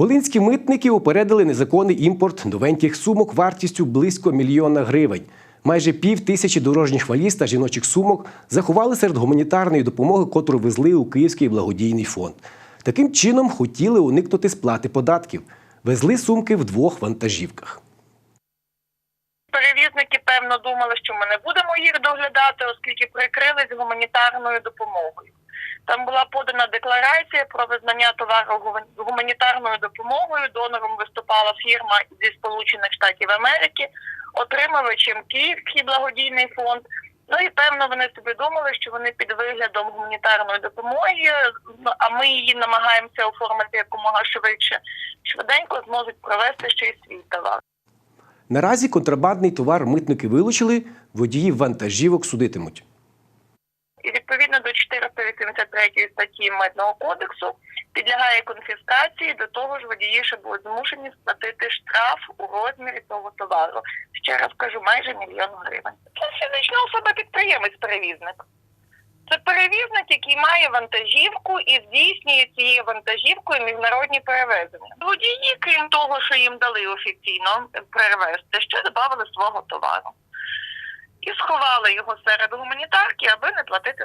Волинські митники упередили незаконний імпорт новеньких сумок вартістю близько мільйона гривень. Майже пів тисячі дорожніх валіз та жіночих сумок заховали серед гуманітарної допомоги, котру везли у Київський благодійний фонд. Таким чином хотіли уникнути сплати податків. Везли сумки в двох вантажівках. Перевізники певно думали, що ми не будемо їх доглядати, оскільки прикрились гуманітарною допомогою. Там була подана декларація про визнання товару гуманітарною допомогою. Донором виступала фірма зі Сполучених Штатів Америки, отримувачем Київський благодійний фонд. Ну і певно вони собі думали, що вони під виглядом гуманітарної допомоги, а ми її намагаємося оформити якомога швидше, швиденько зможуть провести ще й свій товар. Наразі контрабандний товар митники вилучили, водіїв вантажівок судитимуть. І відповідно до 483 статті Митного кодексу підлягає конфіскації. До того ж, водії ще будуть змушені сплатити штраф у розмірі того товару. Ще раз кажу, майже мільйон гривень. Це фізична особа підприємець-перевізник. Це перевізник, який має вантажівку і здійснює цією вантажівкою міжнародні перевезення. Водії, крім того, що їм дали офіційно перевезти, ще додали свого товару і сховали його серед гуманітарки, аби не платити